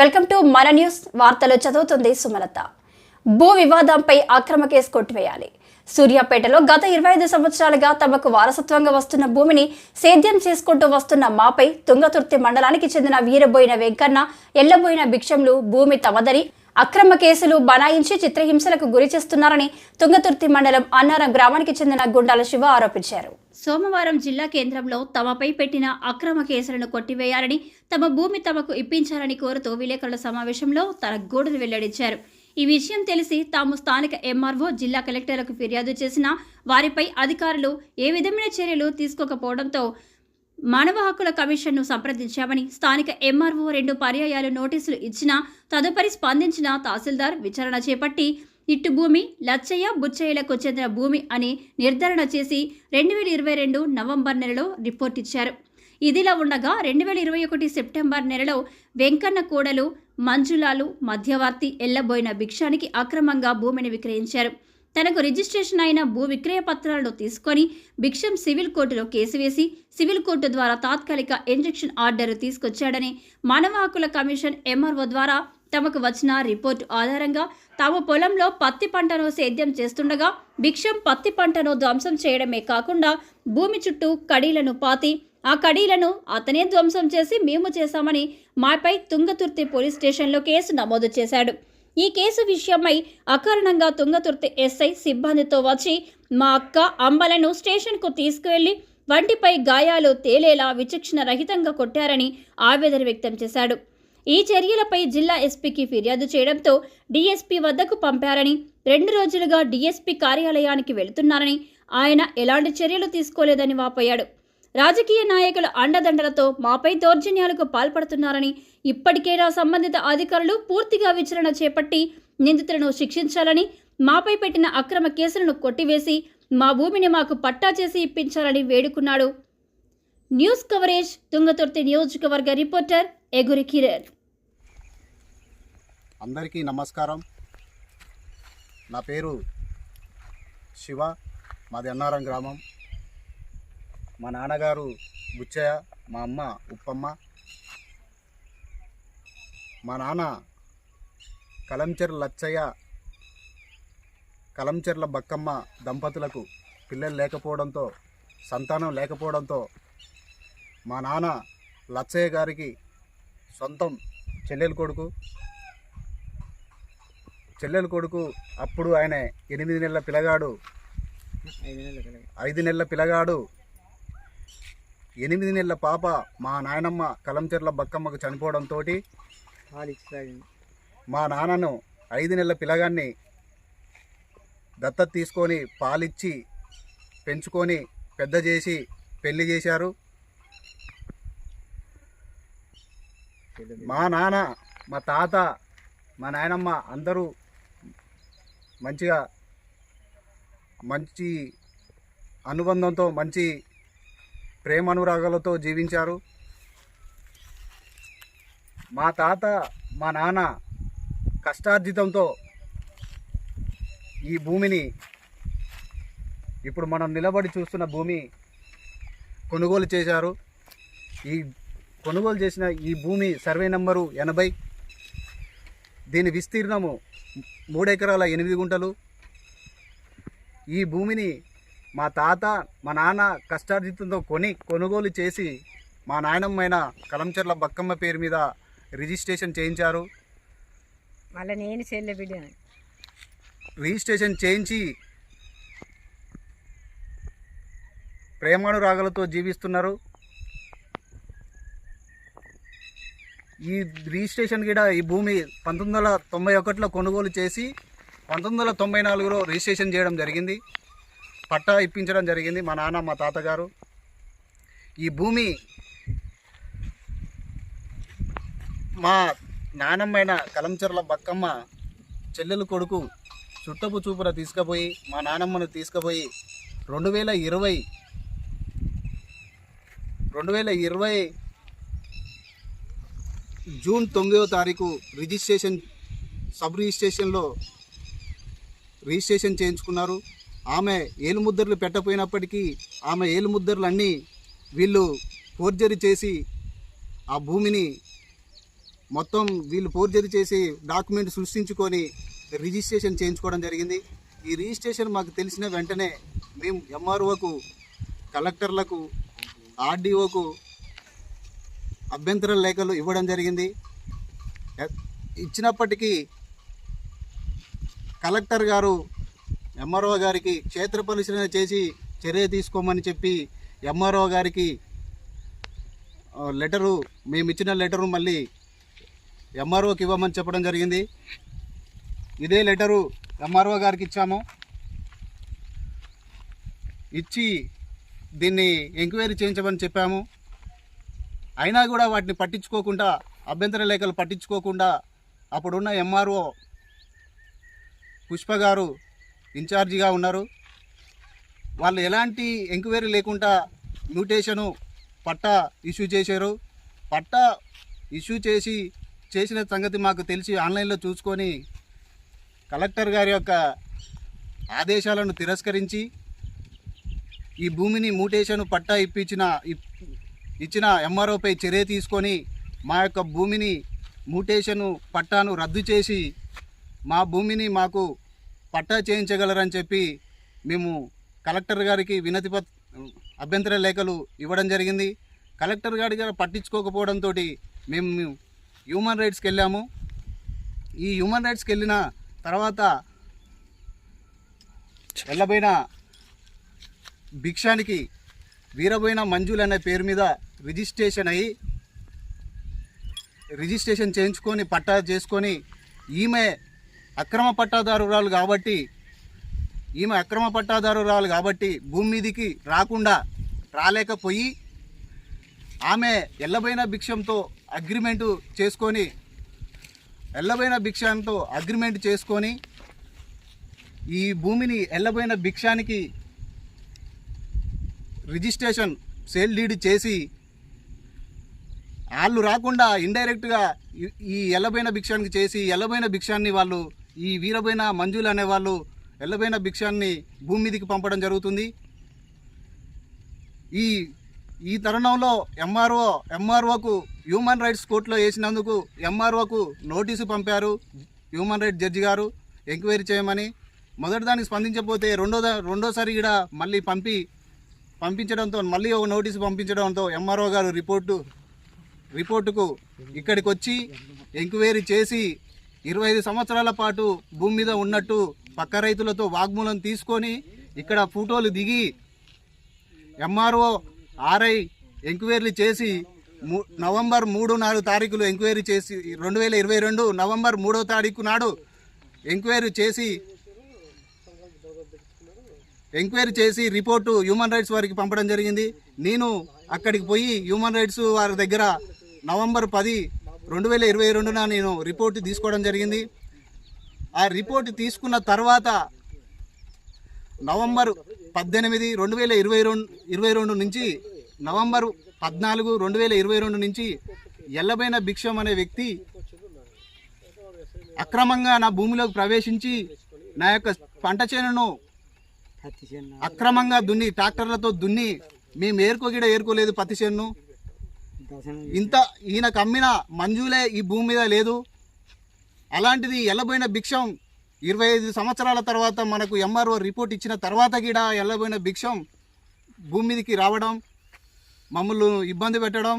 Welcome to మన news వార్తలు చదువుతుంది సుమలత. భూ వివాదంపై అక్రమ కేసు కొట్టివేయాలి. సూర్యాపేటలో గత ఇరవై ఐదు సంవత్సరాలుగా తమకు వారసత్వంగా వస్తున్న భూమిని సేద్యం చేసుకుంటూ వస్తున్న మాపై తుంగతుర్తి మండలానికి చెందిన వీరబోయిన వెంకన్న ఎల్లబోయిన భిక్షంలు భూమి తమదని అక్రమ కేసులు బనాయించి చిత్రహింసలకు గురి చేస్తున్నారని తుంగతుర్తి మండలం అన్నారం గ్రామానికి చెందిన గుండాల శివ ఆరోపించారు. సోమవారం జిల్లా కేంద్రంలో తమపై పెట్టిన అక్రమ కేసులను కొట్టివేయాలని తమ భూమి తమకు ఇప్పించాలని కోరుతూ విలేకరుల సమావేశంలో తన గోడును వెల్లడించారు. ఈ విషయం తెలిసి తాము స్థానిక ఎంఆర్ఓ జిల్లా కలెక్టర్లకు ఫిర్యాదు చేసినా వారిపై అధికారులు ఏ విధమైన చర్యలు తీసుకోకపోవడంతో మానవ హక్కుల కమిషన్ను సంప్రదించామని స్థానిక ఎంఆర్ఓ రెండు పర్యాయాలు నోటీసులు ఇచ్చినా తదుపరి స్పందించిన తహసీల్దార్ విచారణ చేపట్టి ఇట్టు భూమి లచ్చయ్య బుచ్చయ్యలకు చెందిన భూమి అని నిర్ధారణ చేసి రెండు వేల ఇరవై రెండు నవంబర్ నెలలో రిపోర్ట్ ఇచ్చారు. ఇదిలా ఉండగా రెండు వేల ఇరవై ఒకటి సెప్టెంబర్ నెలలో వెంకన్న కోడలు మంజులాలు మధ్యవర్తి ఎల్లబోయిన భిక్షానికి అక్రమంగా భూమిని విక్రయించారు. తనకు రిజిస్ట్రేషన్ అయిన భూ విక్రయ పత్రాలను తీసుకొని భిక్షం సివిల్ కోర్టులో కేసు వేసి సివిల్ కోర్టు ద్వారా తాత్కాలిక ఇంజెక్షన్ ఆర్డర్ తీసుకొచ్చాడని మానవ హక్కుల కమిషన్ ఎంఆర్ఓ ద్వారా తమకు వచ్చిన రిపోర్టు ఆధారంగా తాము పొలంలో పత్తి పంటను సేద్యం చేస్తుండగా భిక్షం పత్తి పంటను ధ్వంసం చేయడమే కాకుండా భూమి చుట్టూ కడీలను పాతి ఆ కడీలను అతనే ధ్వంసం చేసి మేము చేశామని మాపై తుంగతుర్తి పోలీస్ స్టేషన్లో కేసు నమోదు చేశాడు. ఈ కేసు విషయమై అకారణంగా తుంగతుర్తి ఎస్ఐ సిబ్బందితో వచ్చి మా అక్క అంబలను స్టేషన్కు తీసుకువెళ్ళి వంటిపై గాయాలు తేలేలా విచక్షణ రహితంగా కొట్టారని ఆవేదన వ్యక్తం చేశాడు. ఈ చర్యలపై జిల్లా ఎస్పీకి ఫిర్యాదు చేయడంతో డీఎస్పీ వద్దకు పంపారని రెండు రోజులుగా డీఎస్పీ కార్యాలయానికి వెళుతున్నారని ఆయన ఎలాంటి చర్యలు తీసుకోలేదని వాపోయాడు. రాజకీయ నాయకుల అండదండలతో మాపై దౌర్జన్యాలకు పాల్పడుతున్నారని ఇప్పటికైనా సంబంధిత అధికారులు పూర్తిగా విచారణ చేపట్టి నిందితులను శిక్షించాలని మాపై పెట్టిన అక్రమ కేసులను కొట్టివేసి మా భూమిని మాకు పట్టా చేసి ఇప్పించాలని వేడుకున్నాడు. న్యూస్ కవరేజ్ తుంగతుర్తి నియోజకవర్గ రిపోర్టర్ ఎగురి కిరణ్. అందరికీ నమస్కారం. నా పేరు శివ మాది అన్నారం గ్రామం. మా నాన్నగారు బుచ్చయ్య మా అమ్మ ఉప్పమ్మ మా నాన్న కలంచెర్ లచ్చయ్య కలంచెర్ల బక్కమ్మ దంపతులకు పిల్లలు లేకపోవడంతో సంతానం లేకపోవడంతో మా నాన్న లచ్చయ్య గారికి సొంతం చెల్లెలు కొడుకు. చెల్లెలు కొడుకు అప్పుడు ఆయన ఎనిమిది నెలల పిల్లగాడు. ఐదు నెలల పిల్లగాడు ఎనిమిది నెలల పాప మా నాయనమ్మ కలంచెర్ల బక్కమ్మకు చనిపోవడంతో మా నాన్నను ఐదు నెలల పిల్లగాన్ని దత్తత తీసుకొని పాలిచ్చి పెంచుకొని పెద్ద చేసి పెళ్ళి చేశారు. మా నాన్న మా తాత మా నాయనమ్మ అందరూ మంచిగా మంచి అనుబంధంతో మంచి ప్రేమ అనురాగాలతో జీవించారు. మా తాత మా నాన్న కష్టార్జితంతో ఈ భూమిని ఇప్పుడు మనం నిలబడి చూస్తున్న భూమి కొనుగోలు చేశారు. ఈ కొనుగోలు చేసిన ఈ భూమి సర్వే నంబరు ఎనభై. దీని విస్తీర్ణము మూడు ఎకరాల ఎనిమిది గుంటలు. ఈ భూమిని మా తాత మా నాన్న కష్టార్జితంతో కొని కొనుగోలు చేసి మా నాయనమ్మైన కలంచెర్ల బక్కమ్మ పేరు మీద రిజిస్ట్రేషన్ చేయించారు. మళ్ళీ నేను చెల్లె రిజిస్ట్రేషన్ చేయించి ప్రేమానురాగాలతో జీవిస్తున్నారు. ఈ రిజిస్ట్రేషన్ కూడా ఈ భూమి పంతొమ్మిది వందల తొంభై ఒకటిలో కొనుగోలు చేసి పంతొమ్మిది వందల తొంభై నాలుగులో రిజిస్ట్రేషన్ చేయడం జరిగింది. పట్టా ఇప్పించడం జరిగింది మా నాన్న మా తాతగారు. ఈ భూమి మా నానమ్మైన కలంచర్ల బక్కమ్మ చెల్లెలు కొడుకు చుట్టపు చూపున తీసుకుపోయి మా నానమ్మను తీసుకుపోయి రెండు వేల ఇరవై రెండు వేల ఇరవై జూన్ తొమ్మిదవ తారీఖు రిజిస్ట్రేషన్ సబ్ రిజిస్ట్రేషన్లో రిజిస్ట్రేషన్ చేయించుకున్నారు. ఆమె ఏలుముద్రలు పెట్టపోయినప్పటికీ ఆమె ఏలుముద్రలు అన్నీ వీళ్ళు ఫోర్జరీ చేసి ఆ భూమిని మొత్తం వీళ్ళు ఫోర్జరీ చేసి డాక్యుమెంట్ సృష్టించుకొని రిజిస్ట్రేషన్ చేయించుకోవడం జరిగింది. ఈ రిజిస్ట్రేషన్ మాకు తెలిసిన వెంటనే మేము ఎంఆర్ఓకు కలెక్టర్లకు ఆర్డీఓకు అభ్యంతర లేఖలు ఇవ్వడం జరిగింది. ఇచ్చినప్పటికీ కలెక్టర్ గారు ఎంఆర్ఓ గారికి క్షేత్ర పరిశీలన చేసి చర్య తీసుకోమని చెప్పి ఎంఆర్ఓ గారికి లెటరు మేము ఇచ్చిన లెటరు మళ్ళీ ఎంఆర్ఓకి ఇవ్వమని చెప్పడం జరిగింది. ఇదే లెటరు ఎంఆర్ఓ గారికి ఇచ్చాము. ఇచ్చి దీన్ని ఎంక్వైరీ చేయించమని చెప్పాము. అయినా కూడా వాటిని పట్టించుకోకుండా అభ్యంతర లేఖలు పట్టించుకోకుండా అప్పుడున్న ఎంఆర్ఓ పుష్ప గారు ఇన్ఛార్జిగా ఉన్నారు. వాళ్ళు ఎలాంటి ఎంక్వైరీ లేకుండా మ్యూటేషను పట్టా ఇష్యూ చేశారు. పట్టా ఇష్యూ చేసి చేసిన సంగతి మాకు తెలిసి ఆన్లైన్లో చూసుకొని కలెక్టర్ గారి యొక్క ఆదేశాలను తిరస్కరించి ఈ భూమిని మూటేషన్ పట్టా ఇప్పించిన ఇచ్చిన ఎంఆర్ఓపై చర్య తీసుకొని మా యొక్క భూమిని మూటేషను పట్టాను రద్దు చేసి మా భూమిని మాకు పట్టా చేయించగలరని చెప్పి మేము కలెక్టర్ గారికి వినతి పత్ అభ్యంతర లేఖలు ఇవ్వడం జరిగింది. కలెక్టర్ గారి గారు పట్టించుకోకపోవడంతో మేము హ్యూమన్ రైట్స్కి వెళ్ళాము. ఈ హ్యూమన్ రైట్స్కి వెళ్ళిన తర్వాత వెళ్ళబోయిన భిక్షానికి వీరబోయిన మంజులు అనే పేరు మీద రిజిస్ట్రేషన్ అయ్యి రిజిస్ట్రేషన్ చేయించుకొని పట్టా చేసుకొని ఈమె అక్రమ పట్టాదారురాలు కాబట్టి ఈమె అక్రమ పట్టాదారురాలు కాబట్టి భూమి మీదికి రాకుండా రాలేకపోయి ఆమె ఎల్లబైన భిక్షంతో అగ్రిమెంటు చేసుకొని ఎల్లబైన భిక్షంతో అగ్రిమెంట్ చేసుకొని ఈ భూమిని ఎల్లబైన భిక్షానికి రిజిస్ట్రేషన్ సేల్ డీడ్ చేసి వాళ్ళు రాకుండా ఇండైరెక్ట్గా ఈ- ఈ ఎల్లబైన భిక్షానికి చేసి ఎల్లబైన భిక్షాన్ని వాళ్ళు ఈ వీరబైన మంజులు అనే వాళ్ళు ఎల్లబైన భిక్షాన్ని భూమి మీదకి పంపడం జరుగుతుంది. ఈ ఈ తరుణంలో ఎంఆర్ఓ ఎంఆర్ఓకు హ్యూమన్ రైట్స్ కోర్టులో వేసినందుకు ఎంఆర్ఓకు నోటీసు పంపారు హ్యూమన్ రైట్స్ జడ్జి గారు. ఎంక్వైరీ చేయమని మొదటి దానికి స్పందించకపోతే రెండో రెండోసారి కూడా మళ్ళీ పంపి పంపించడంతో మళ్ళీ ఒక నోటీసు పంపించడంతో ఎంఆర్ఓ గారు రిపోర్టు రిపోర్టుకు ఇక్కడికి వచ్చి ఎంక్వైరీ చేసి ఇరవై ఐదు సంవత్సరాల పాటు భూమి మీద ఉన్నట్టు పక్క రైతులతో వాగ్మూలం తీసుకొని ఇక్కడ ఫోటోలు దిగి ఎంఆర్ఓ ఆర్ఐ ఎంక్వైరీలు చేసి నవంబర్ మూడు నాలుగు తారీఖులు ఎంక్వైరీ చేసి రెండు వేల ఇరవై రెండు నవంబర్ మూడో తారీఖు నాడు ఎంక్వైరీ చేసి ఎంక్వైరీ చేసి రిపోర్టు హ్యూమన్ రైట్స్ వారికి పంపడం జరిగింది. నేను అక్కడికి పోయి హ్యూమన్ రైట్స్ వారి దగ్గర నవంబర్ పది రెండు వేల ఇరవై రెండున నేను రిపోర్ట్ తీసుకోవడం జరిగింది. ఆ రిపోర్ట్ తీసుకున్న తర్వాత నవంబర్ పద్దెనిమిది రెండు వేల ఇరవై రెండు ఇరవై రెండు నుంచి నవంబర్ పద్నాలుగు రెండు వేల ఇరవై రెండు నుంచి ఎల్లబైన భిక్షం అనే వ్యక్తి అక్రమంగా నా భూమిలోకి ప్రవేశించి నా యొక్క పంట చేనును అక్రమంగా దున్ని ట్రాక్టర్లతో దున్ని మేము ఏరుకోగిడ ఏరుకోలేదు పత్తి చేను ఇంత ఈయనకు అమ్మిన మంజులే ఈ భూమి మీద లేదు. అలాంటిది ఎల్లబోయిన భిక్షం ఇరవై ఐదు సంవత్సరాల తర్వాత మనకు ఎంఆర్ఓ రిపోర్ట్ ఇచ్చిన తర్వాత కూడా ఎల్లబోయిన భిక్షం భూమి మీదకి రావడం మమ్మల్ని ఇబ్బంది పెట్టడం